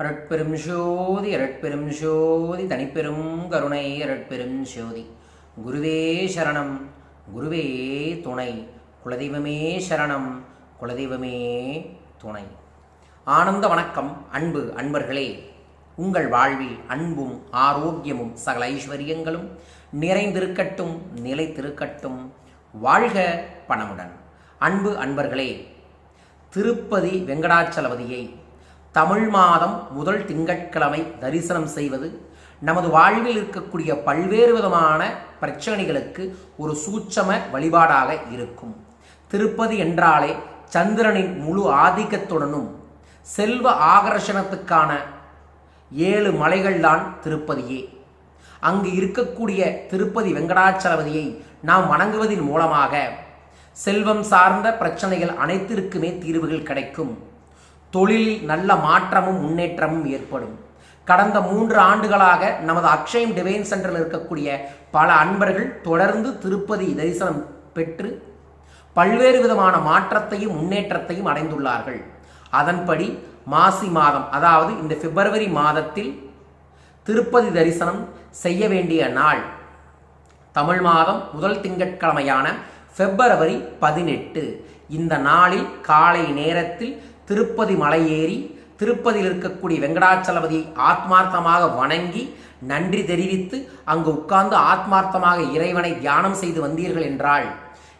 அரட்பெரும் ஜோதி அரட்பெரும் ஜோதி தனிப்பெரும் கருணை அரட்பெரும் ஜோதி. குருவே சரணம் குருவே துணை குலதெய்வமே சரணம் குலதெய்வமே துணை. ஆனந்த வணக்கம் அன்பு அன்பர்களே. உங்கள் வாழ்வில் அன்பும் ஆரோக்கியமும் சகல ஐஸ்வர்யங்களும் நிறைந்திருக்கட்டும் நிலைத்திருக்கட்டும். வாழ்க பணமுடன். அன்பு அன்பர்களே திருப்பதி வெங்கடாச்சலபதியை தமிழ் மாதம் முதல் திங்கட்கிழமை தரிசனம் செய்வது நமது வாழ்வில் இருக்கக்கூடிய பல்வேறு விதமான பிரச்சனைகளுக்கு ஒரு சூட்சம வழிபாடாக இருக்கும். திருப்பதி என்றாலே சந்திரனின் முழு ஆதிக்கத்துடனும் செல்வ ஆகர்ஷணத்துக்கான ஏழு மலைகள்தான் திருப்பதியே. அங்கு இருக்கக்கூடிய திருப்பதி வெங்கடாச்சலபதியை நாம் வணங்குவதன் மூலமாக செல்வம் சார்ந்த பிரச்சனைகள் அனைத்திற்குமே தீர்வுகள் கிடைக்கும். தொழிலில் நல்ல மாற்றமும் முன்னேற்றமும் ஏற்படும். கடந்த மூன்று ஆண்டுகளாக நமது அக்ஷயம் டிவைன் சென்டரில் இருக்கக்கூடிய பல அன்பர்கள் தொடர்ந்து திருப்பதி தரிசனம் பெற்று பல்வேறு விதமான மாற்றத்தையும் முன்னேற்றத்தையும் அடைந்துள்ளார்கள். அதன்படி மாசி மாதம் அதாவது இந்த பிப்ரவரி மாதத்தில் திருப்பதி தரிசனம் செய்ய வேண்டிய நாள். தமிழ் மாதம் முதல் திங்கட்கிழமையான பிப்ரவரி பதினெட்டு. இந்த நாளில் காலை நேரத்தில் திருப்பதி மலையேறி திருப்பதியில் இருக்கக்கூடிய வெங்கடாச்சலபதியை ஆத்மார்த்தமாக வணங்கி நன்றி தெரிவித்து அங்கு உட்கார்ந்து ஆத்மார்த்தமாக இறைவனை தியானம் செய்து வந்தீர்கள் என்றால்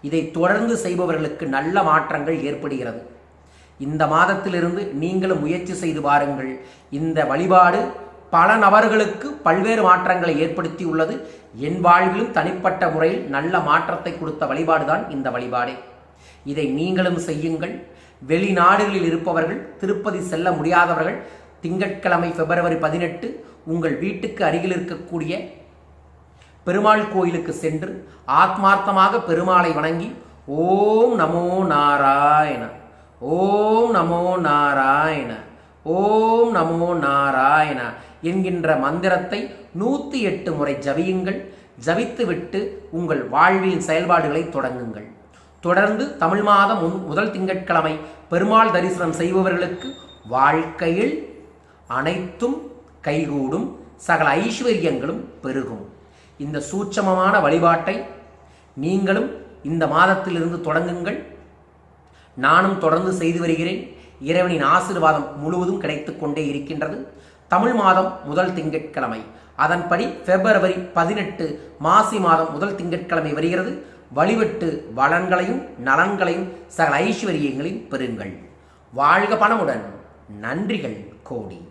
இதை தொடர்ந்து செய்பவர்களுக்கு நல்ல மாற்றங்கள் ஏற்படுகிறது. இந்த மாதத்திலிருந்து நீங்களும் முயற்சி செய்து பாருங்கள். இந்த வழிபாடு பல நபர்களுக்கு பல்வேறு மாற்றங்களை ஏற்படுத்தி உள்ளது என் வாழ்விலும் தனிப்பட்ட முறையில் நல்ல மாற்றத்தை கொடுத்த வழிபாடுதான் இந்த வழிபாடே. இதை நீங்களும் செய்யுங்கள். வெளிநாடுகளில் இருப்பவர்கள் திருப்பதி செல்ல முடியாதவர்கள் திங்கட்கிழமை பிப்ரவரி பதினெட்டு உங்கள் வீட்டுக்கு அருகில் இருக்கக்கூடிய பெருமாள் கோயிலுக்கு சென்று ஆத்மார்த்தமாக பெருமாளை வணங்கி ஓம் நமோ நாராயண ஓம் நமோ நாராயண ஓம் நமோ நாராயண என்கின்ற மந்திரத்தை நூற்றி எட்டு முறை ஜபியுங்கள். ஜபித்துவிட்டு உங்கள் வாழ்வின் செயல்பாடுகளை தொடங்குங்கள். தொடர்ந்து தமிழ் மாதம் முன் முதல் திங்கட்கிழமை பெருமாள் தரிசனம் செய்பவர்களுக்கு வாழ்க்கையில் அனைத்தும் கைகூடும். சகல ஐஸ்வர்யங்களும் பெருகும். இந்த சூட்சமமான வழிபாட்டை நீங்களும் இந்த மாதத்திலிருந்து தொடங்குங்கள். நானும் தொடர்ந்து செய்து வருகிறேன். இறைவனின் ஆசீர்வாதம் முழுவதும் கிடைத்து கொண்டே இருக்கின்றது. தமிழ் மாதம் முதல் திங்கட்கிழமை. அதன்படி பிப்ரவரி பதினெட்டு மாசி மாதம் முதல் திங்கட்கிழமை வருகிறது. வழிபட்டு வளங்களையும் நலன்களையும் சகல ஐஸ்வர்யங்களையும் பெறுங்கள். வாழ்க பணமுடன் நன்றிகள் கோடி.